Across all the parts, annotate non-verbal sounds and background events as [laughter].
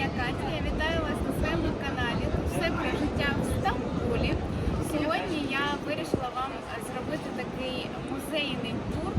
я Катя. Я вітаю вас на своєму каналі. Все про життя в Стамбулі. Сьогодні я вирішила вам зробити такий музейний тур.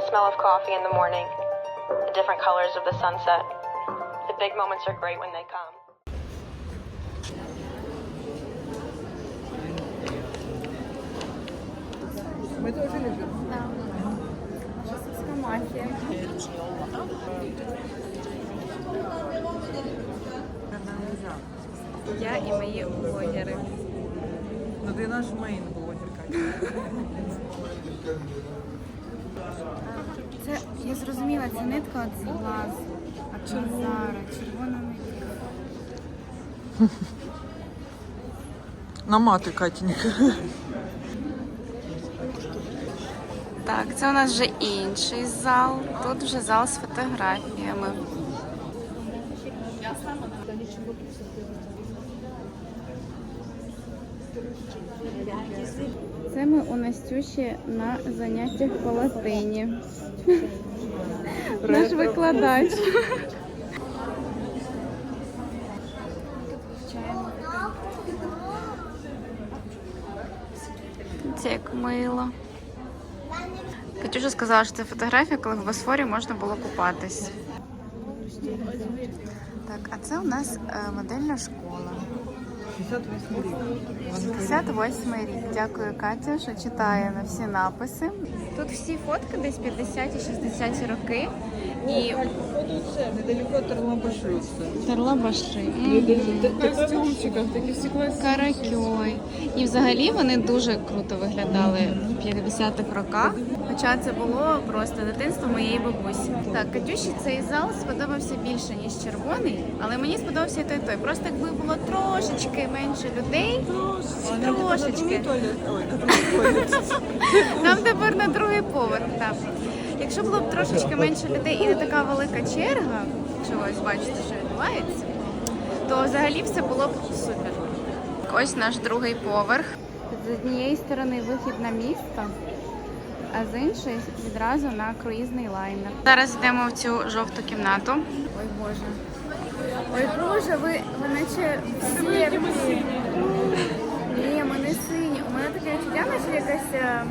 The smell of coffee in the morning, the different colors of the sunset. The big moments are great when they come. Мы тоже любим. Наша сільська мафія. Я і мої блогери. Ну ты наш мейн блогер, Катя. Це я зрозуміла, це нитка от з глазу. А Чарзара, червона нитка. Наматывай, Катенька. Так, це у нас вже інший зал. Тут вже зал з фотографіями. Це ми у Настюші на заняттях по латині. [laughs] Наш викладач. Це як мило. Катюша сказала, що це фотографія, коли в Босфорі можна було купатись. Так, а це у нас е, модельна школа. 68 рік. 58 рік. Дякую, Катя, що читає на всі написи. Тут всі фотки десь 50-60 роки. І Походу це недалеко от Тарлабаши. Тарлабаши. Костюмчиках, такі всі класні. Каракьой. І взагалі вони дуже круто виглядали в 50-х роках. Хоча це було просто дитинство моєї бабусі. Так, Катюші цей зал сподобався більше, ніж червоний, але мені сподобався і той і той. Просто якби було трошечки менше людей, трошечки. Там тепер на другий поверх. Так. Якщо було б трошечки менше людей і не така велика черга, чогось бачите, що відбувається, то взагалі все було б супер. Ось наш другий поверх. З однієї сторони вихід на місто, а з іншої відразу на круїзний лайнер. Зараз йдемо в цю жовту кімнату. Ой Боже. Ой Боже, ви, ви наче в. Ні, ми не сині. У мене таке відчуття, наче якась е,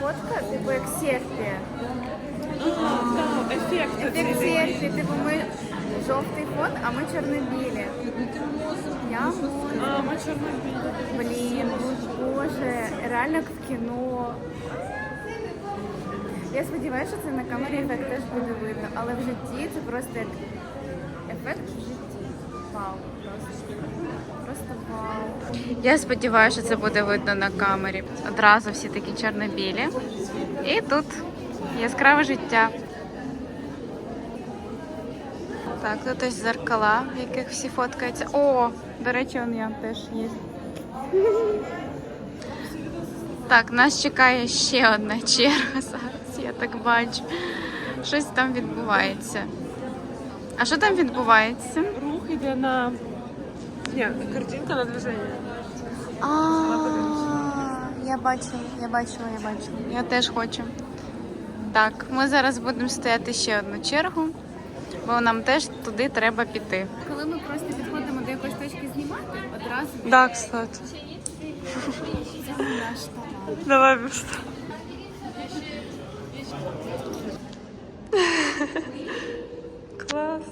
фотка, типу як серпі. Ефект. Серпі, типу ми жовтий фон, а ми чорно-білі. Я. А, ми чорно-білі. Блін, боже, реально як в кіно. Я сподіваюся, що це на камері ефект теж буде видно, але в житті це просто як ефект в житті. Вау, просто. Я сподіваюся, що це буде видно на камері. Одразу всі такі чорно-білі. І тут яскраве життя. Так, тут ось зеркала, в яких всі фоткаються. О, до речі, он я теж є. Так, нас чекає ще одна черга зараз, я так бачу. Щось там відбувається. А що там відбувається? Рух іде на... Ні, картинка на движення. А, я бачила, я бачила, я бачила. Я теж хочу. Так, ми зараз будемо стояти ще одну чергу, бо нам теж туди треба піти. Коли ми просто підходимо до якоїсь точки знімати, одразу Да, кстати. це наш талант. Давай быстро. Класс.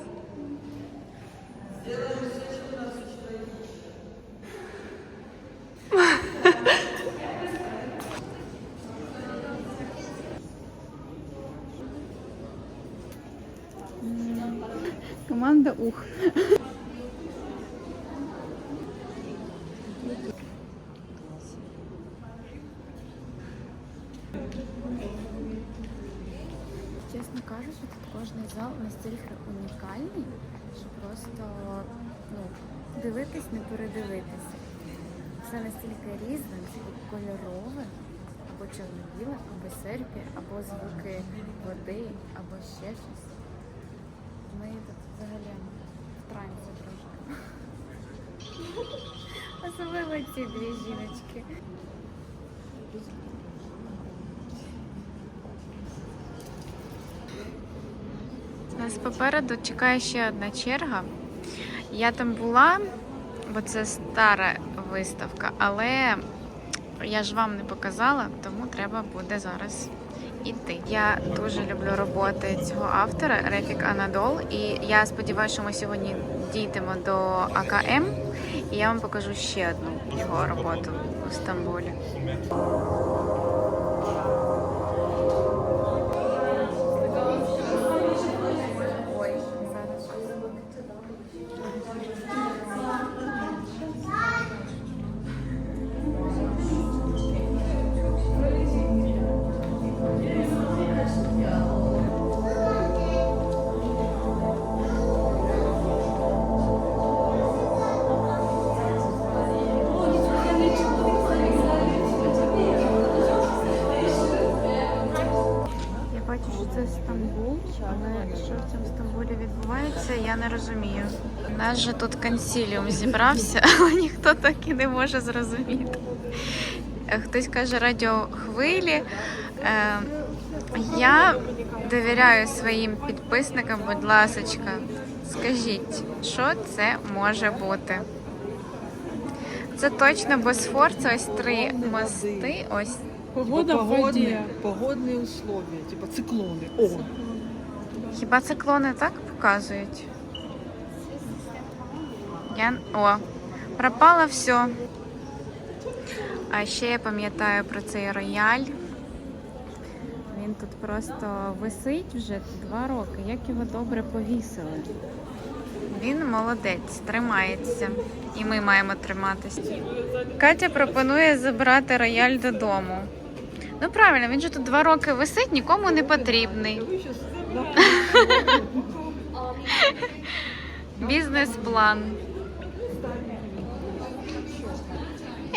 ух. Чесно кажучи, тут кожен зал настільки унікальний, що просто ну, дивитись, не передивитися. Все настільки різне, настільки кольорове, або чорно-біле, або серпі, або звуки води, або ще щось. Ми тут взагалі. Особливо ці дві жіночки. Нас попереду чекає ще одна черга. Я там була, бо це стара виставка, але я ж вам не показала, тому треба буде зараз іти. Я дуже люблю роботи цього автора Рефік Анадол, і я сподіваюся, що ми сьогодні дійдемо до АКМ, я вам покажу ще одну його роботу у Стамбулі. Нас же тут консіліум зібрався, [laughs] але ніхто так і не може зрозуміти. Е, Хтось каже радіохвилі. Е, Я довіряю своїм підписникам, будь ласочка, скажіть, що це може бути? Це точно Босфор, це ось три мости. Ось Погода в воді. погодные условия, типа циклоны. О, Хіба циклони так показують? Я... О, пропало все. А ще я пам'ятаю про цей рояль. Він тут просто висить вже два роки. Як його добре повісили. Він молодець, тримається. І ми маємо триматися. Катя пропонує забрати рояль додому. Ну правильно, він же тут два роки висить, нікому не потрібний. [laughs] Бізнес-план.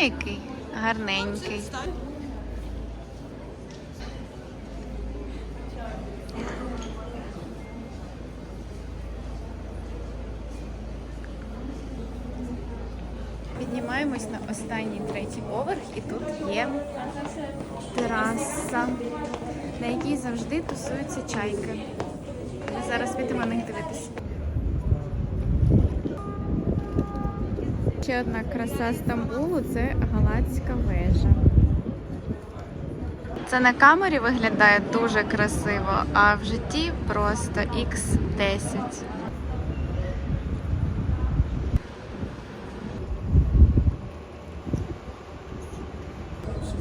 Який гарненький. Піднімаємось на останній третій поверх, і тут є тераса, на якій завжди тусуються чайки. Ми зараз підемо на них дивитися. Ще одна краса Стамбулу це Галацька вежа. Це на камері виглядає дуже красиво, а в житті просто X10.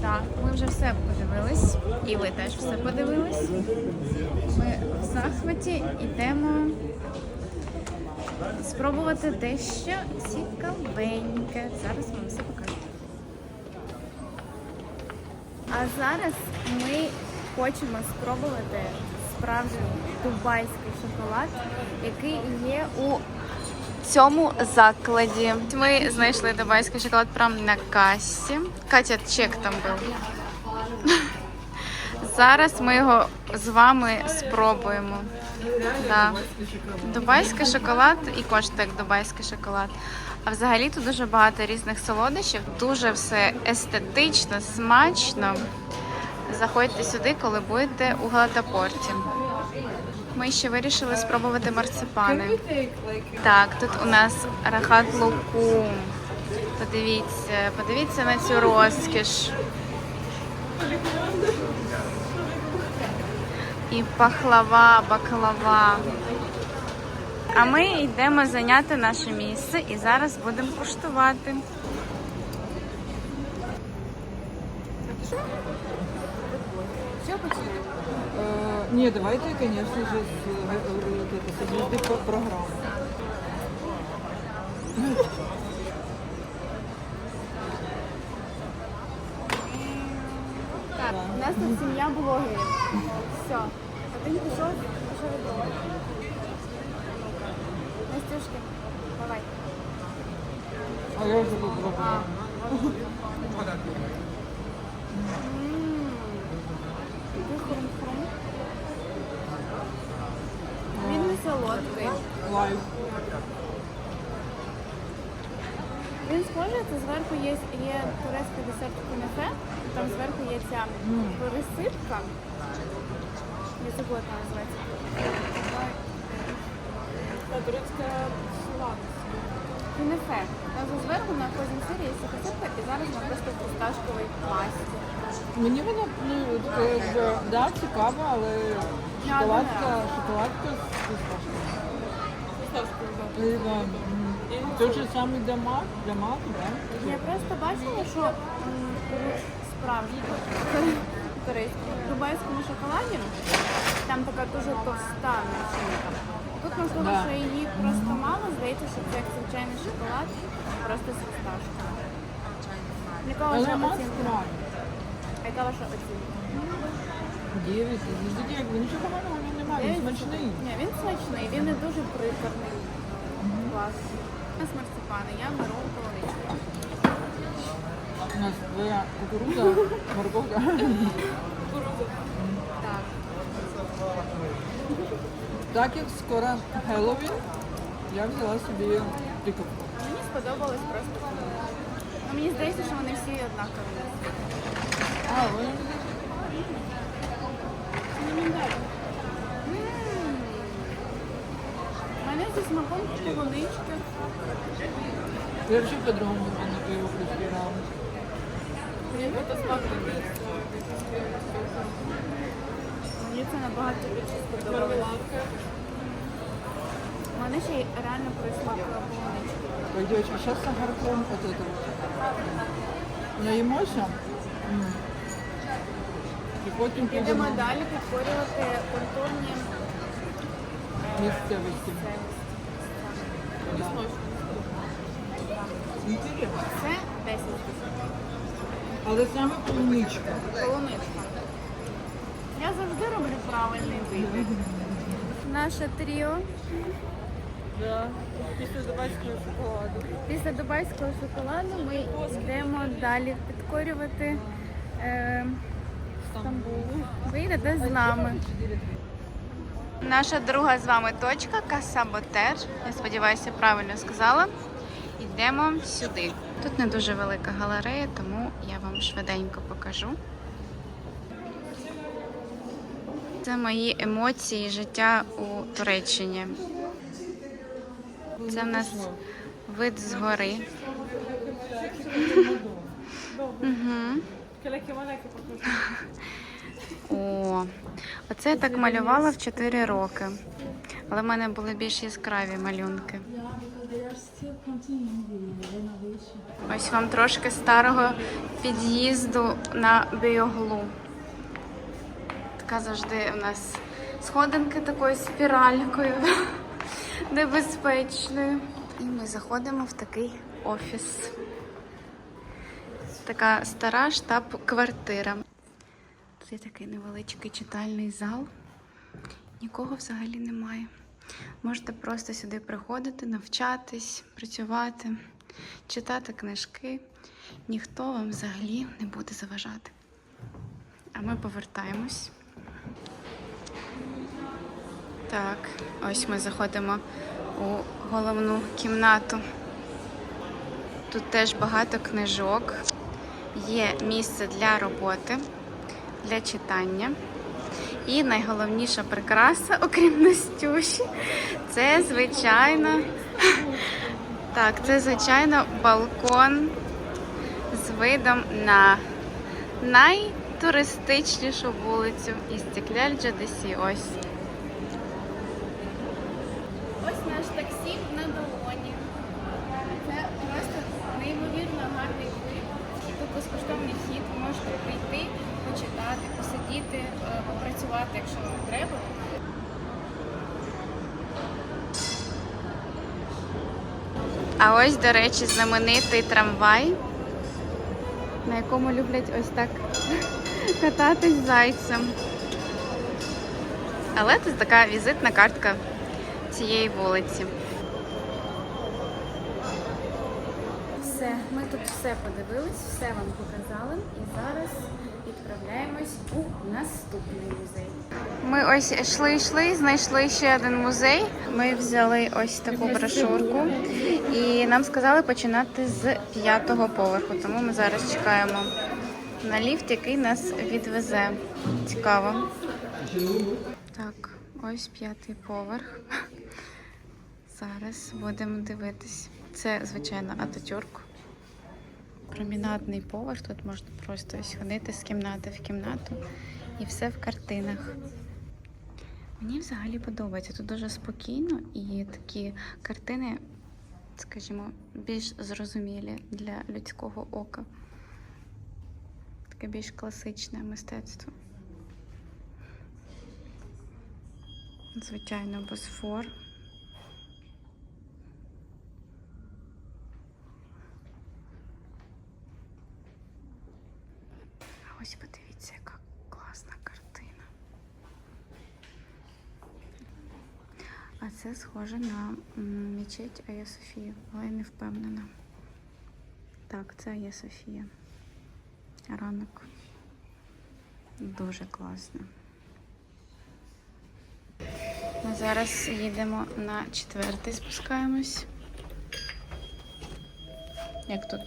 Так, ми вже все подивились, і ви теж все подивились. Ми в захваті йдемо спробувати дещо цікавеньке. Зараз вам все покажу. А зараз ми хочемо спробувати справжній дубайський шоколад, який є у цьому закладі. Ми знайшли дубайський шоколад прямо на касі. Катя, чек там був. [laughs] Зараз ми його з вами спробуємо. Да. Дубайський шоколад і коштує як дубайський шоколад. А взагалі тут дуже багато різних солодощів, дуже все естетично, смачно. Заходьте сюди, коли будете у Галатапорті. Ми ще вирішили спробувати марципани. Так, тут у нас рахат лукум. Подивіться, подивіться на цю розкіш І пахлава, баклава. А ми йдемо зайняти наше місце і зараз будемо куштувати. Що почнемо? Э, не, давайте, конечно же, с, э, э, Так, у нас тут сім'я блогерів. Все. Один пішов що ви думаєте? Настюшки, давай. А я вже попробувала. Ммм. Він не солодкий. Лайк. Він схожий, це зверху є, є турецький десерт кунефе, там зверху є ця пересипка. Я забула, як вона називається. Турецька салат. Кунефе. Там же зверху на кожній сирі є ця і зараз вона просто в фісташковій. Мені воно ну, таке, якби, да, цікаво, але шоколадка, шоколадка з фісташкою. І, да, м. Той же самий мак, для так? Я просто бачила, що м, у справжньому корейському дубайському шоколаді там така дуже товста начинка. Тут можливо, що її просто мало, здається, що це як звичайний шоколад, просто з фісташкою. Яка ваша оцінка? Яка ваша оцінка? Ну, якби нічого поганого в немає, він смачний. Ні, він смачний, він не дуже приторний. Клас. У нас марципани, я беру полуничку. У нас твоя кукурудза, морковка. Так. Так як скоро Хеллоуін, я взяла собі тиковку. Мені сподобалось просто. Ну, мені здається, що вони всі однакові. А, вони У мене зі смаком полунички. я взагалі по-другому на пиво проспірала. Мені це набагато більше. У мене ще й реально полунички. Так, девочки, сейчас с сахарком вот это вот. Наїмося. М. І потім Йдемо підемо далі підкорювати культурні місцевості. місцевості. Да. Інтересно. Це 10 тисяч. Але саме полуничка. Полуничка. Я завжди роблю правильний вибір. Наше тріо Да. Після дубайського шоколаду. Після дубайського шоколаду ми йдемо далі підкорювати е, Стамбул. Ви йдете з нами. Наша друга з вами точка Касаботер. Я сподіваюся, правильно сказала. Йдемо сюди. Тут не дуже велика галерея, тому я вам швиденько покажу. Це мої емоції життя у Туреччині. Це в нас вид згори. О, оце я так малювала в 4 роки. Але в мене були більш яскраві малюнки. Ось вам трошки старого під'їзду на біоглу. Така завжди у нас сходинки такою спіралькою [laughs] небезпечною. І ми заходимо в такий офіс. Така стара штаб-квартира. Це такий невеличкий читальний зал. Нікого взагалі немає. Можете просто сюди приходити, навчатись, працювати, читати книжки. Ніхто вам взагалі не буде заважати. А ми повертаємось. Так, ось ми заходимо у головну кімнату. Тут теж багато книжок. Є місце для роботи, для читання. І найголовніша прикраса, окрім Настюші, це звичайно. [laughs] Так, це звичайно балкон з видом на найтуристичнішу вулицю із Джадесі. Ось. Ось наш таксі на долоні. Це просто неймовірно гарний вид. І тут безкоштовний вхід. Ви можете прийти, почитати, посидіти, е, попрацювати, якщо вам треба. А ось, до речі, знаменитий трамвай, на якому люблять ось так [laughs] кататись зайцем. Але це така візитна картка цієї вулиці. Все, ми тут все подивились, все вам показали. І зараз відправляємось у наступний музей. Ми ось йшли, йшли, знайшли ще один музей. Ми взяли ось таку брошурку, і нам сказали починати з п'ятого поверху. Тому ми зараз чекаємо на ліфт, який нас відвезе. Цікаво. Так, ось п'ятий поверх. Зараз будемо дивитись. Це, звичайно, Ататюрк. Промінатний поверх. Тут можна просто ходити з кімнати в кімнату. І все в картинах. Мені взагалі подобається. Тут дуже спокійно і такі картини, скажімо, більш зрозумілі для людського ока. Таке більш класичне мистецтво. Звичайно, босфор. Ось подивіться, яка класна картина. А це схоже на мечеть Ая Софія, але я не впевнена. Так, це Ая Софія. Ранок. Дуже класно. Ми зараз їдемо на четвертий, спускаємось. Як тут?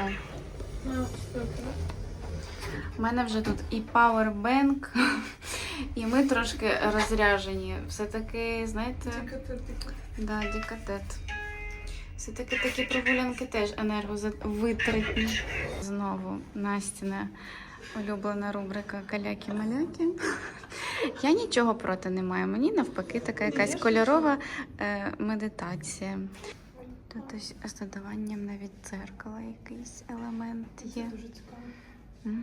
О. У мене вже тут і пауербенк, [laughs] і ми трошки розряжені. Все-таки, знаєте, да, дікатет. Все-таки такі прогулянки теж енерговитратні. Знову Настіна улюблена рубрика Каляки-маляки. Я нічого проти не маю. Мені навпаки така якась кольорова е, медитація. Тут ось з додаванням навіть дзеркала якийсь елемент є. Дуже цікаво. Угу.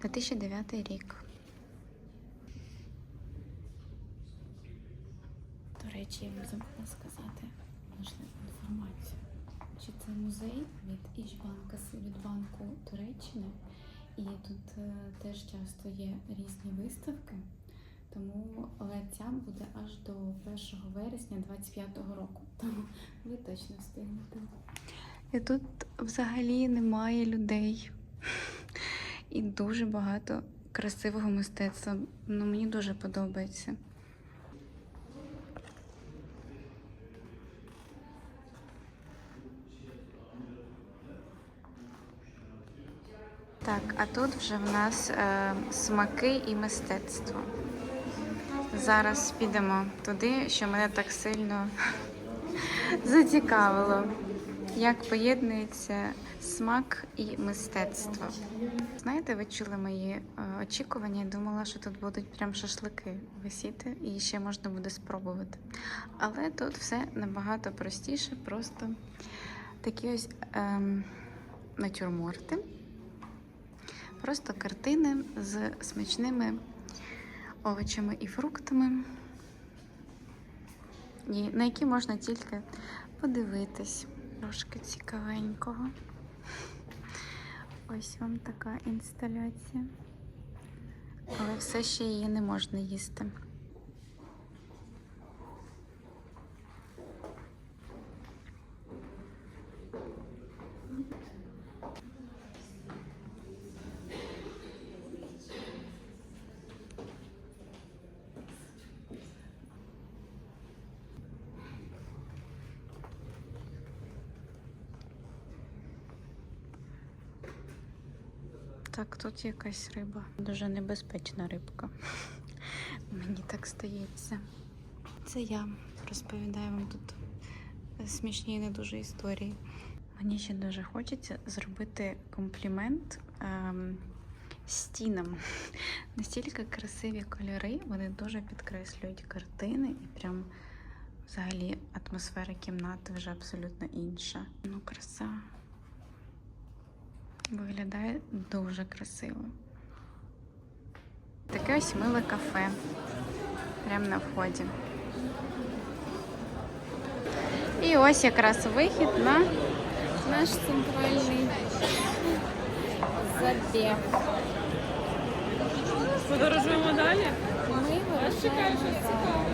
2009 рік. До речі, я вам забула сказати важливу інформацію. Чи це музей від Іжбанка від банку Туреччини, і тут е, теж часто є різні виставки. Тому але ця буде аж до 1 вересня 25-го року. Тому ви точно встигнете. І тут взагалі немає людей. І дуже багато красивого мистецтва. Ну, мені дуже подобається. Так, а тут вже в нас е, смаки і мистецтво. Зараз підемо туди, що мене так сильно [laughs] зацікавило. Як поєднується смак і мистецтво. Знаєте, ви чули мої е, очікування і думала, що тут будуть прям шашлики висіти і ще можна буде спробувати. Але тут все набагато простіше, просто такі ось ем, натюрморти. Просто картини з смачними овочами і фруктами, і на які можна тільки подивитись. Трошки цікавенького. Ось вам така інсталяція. Але все ще її не можна їсти. Так, тут якась риба. Дуже небезпечна рибка. [laughs] Мені так здається. Це я розповідаю вам тут смішні і не дуже історії. Мені ще дуже хочеться зробити комплімент ем, стінам. [laughs] Настільки красиві кольори, вони дуже підкреслюють картини і прям взагалі атмосфера кімнати вже абсолютно інша. Ну, краса. Виглядає дуже красиво. Таке ось миле кафе. Прямо на вході. І ось якраз вихід на наш центральний забіг. Подорожуємо далі. Ми Нас чекає щось цікаве.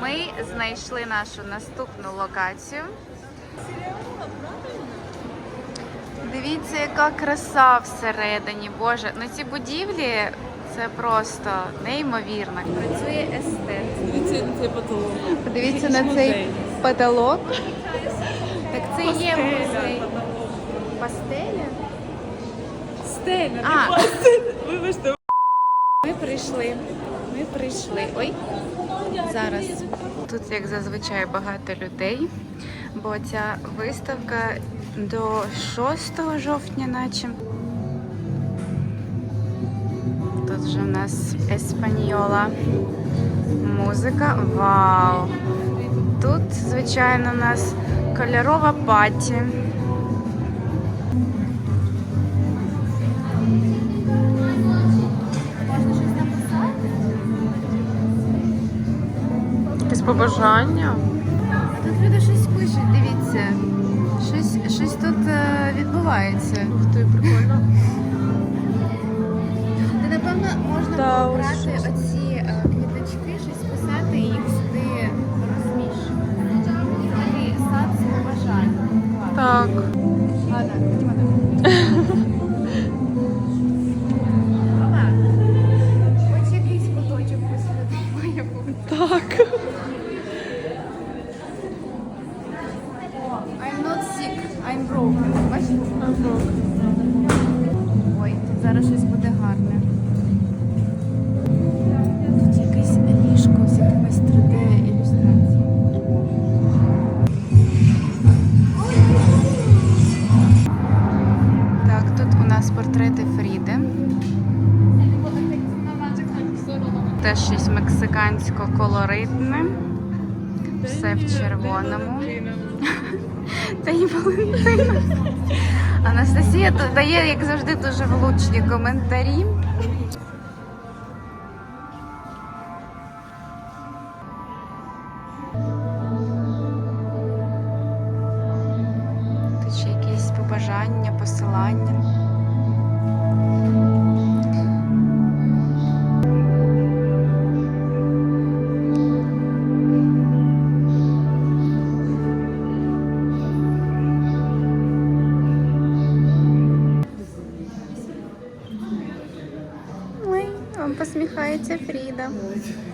Ми знайшли нашу наступну локацію. Дивіться, яка краса всередині. Боже, ну ці будівлі це просто неймовірно. Працює естет. Дивіться на цей потолок. Подивіться на цей потолок. Так це є музей. Пастеля? Стеля, А. Вибачте. Ми прийшли. Ми прийшли. Ой, зараз. Тут, як зазвичай, багато людей, бо ця виставка до 6 жовтня, наче. Тут вже в нас еспаньола. Музика. Вау! Тут, звичайно, у нас кольорова паті. Якесь побажання. А тут люди щось пишуть, дивіться. Відбувається. Ух ти, прикольно. Та напевно можна да, брати оці е, квіточки, щось писати і їх сюди розміщувати. Такий сад з. Так. Ладно, ходімо Бачите? Ой, тут зараз щось буде гарне. Тут якесь ліжко з якимись 3D ілюстраціями. Так, тут у нас портрети Фріди. Теж щось мексикансько-колоритне. Все в червоному. Та й Валентина. Анастасія тут дає, як завжди, дуже влучні коментарі.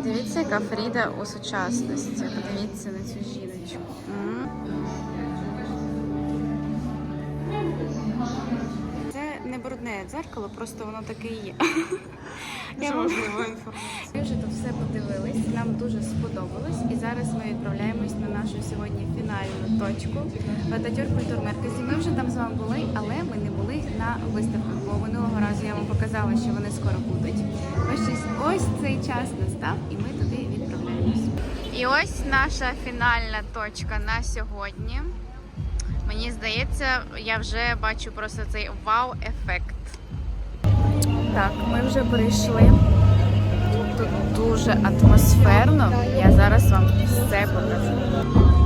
Дивіться, яка Фріда у сучасності. Подивіться на цю жіночку. Це не брудне дзеркало, просто воно таке є. [laughs] Дуже важлива інформація. ми вже тут все подивились, нам дуже сподобалось. І зараз ми відправляємось на нашу сьогодні фінальну точку Ветатюр Культур Мерказі. Ми вже там з вами були, але ми не були на виставках, бо минулого разу я вам показала, що вони скоро будуть. Ось, ось цей час настав, і ми туди відправляємось. І ось наша фінальна точка на сьогодні. Мені здається, я вже бачу просто цей вау-ефект. Так, ми вже прийшли. Тут дуже атмосферно. Я зараз вам все покажу.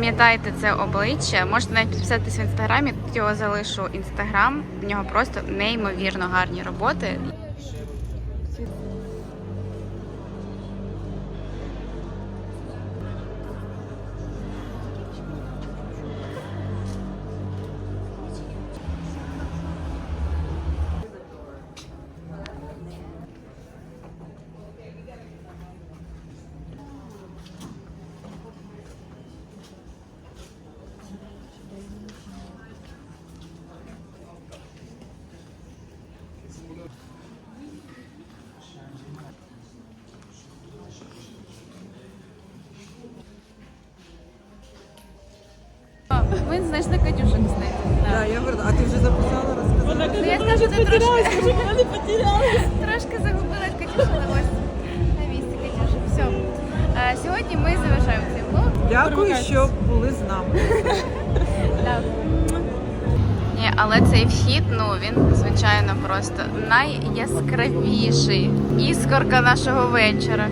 Запам'ятайте це обличчя. Можете навіть підписатись в інстаграмі. Тут його залишу інстаграм. В нього просто неймовірно гарні роботи. Ми знайшли Катюшу, кстати. Да, я верну. А ти вже записала, розказала? Ну, я скажу, ти трошки, трошки загубилась Катюша на ось на місці, Катюша. Все. Е, Сьогодні ми завершаємо цей влог. Дякую, що були з нами. Так. Ні, але цей вхід, ну він звичайно просто найяскравіший іскорка нашого вечора.